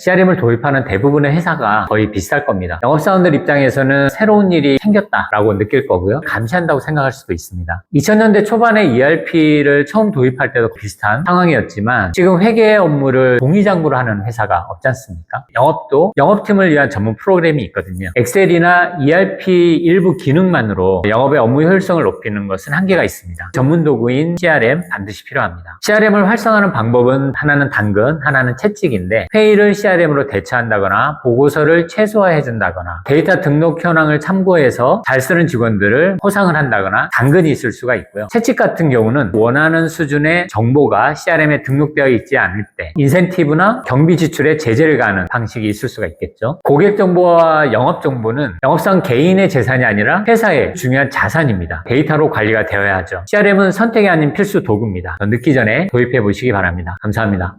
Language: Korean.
CRM을 도입하는 대부분의 회사가 거의 비슷할 겁니다. 영업사원들 입장에서는 새로운 일이 생겼다라고 느낄 거고요. 감시한다고 생각할 수도 있습니다. 2000년대 초반에 ERP를 처음 도입할 때도 비슷한 상황이었지만 지금 회계 업무를 종이장부로 하는 회사가 없지 않습니까? 영업도 영업팀을 위한 전문 프로그램이 있거든요. 엑셀이나 ERP 일부 기능만으로 영업의 업무 효율성을 높이는 것은 한계가 있습니다. 전문 도구인 CRM 반드시 필요합니다. CRM을 활성화하는 방법은 하나는 당근, 하나는 채찍인데 회의를 CRM 으로 대처한다거나 보고서를 최소화해 준다거나 데이터 등록 현황을 참고해서 잘 쓰는 직원들을 포상을 한다거나 당근이 있을 수가 있고요. 채찍 같은 경우는 원하는 수준의 정보가 CRM에 등록되어 있지 않을 때 인센티브나 경비 지출에 제재를 가하는 방식이 있을 수가 있겠죠. 고객 정보와 영업 정보는 영업상 개인의 재산이 아니라 회사의 중요한 자산입니다. 데이터로 관리가 되어야 하죠. CRM은 선택이 아닌 필수 도구입니다. 더 늦기 전에 도입해 보시기 바랍니다. 감사합니다.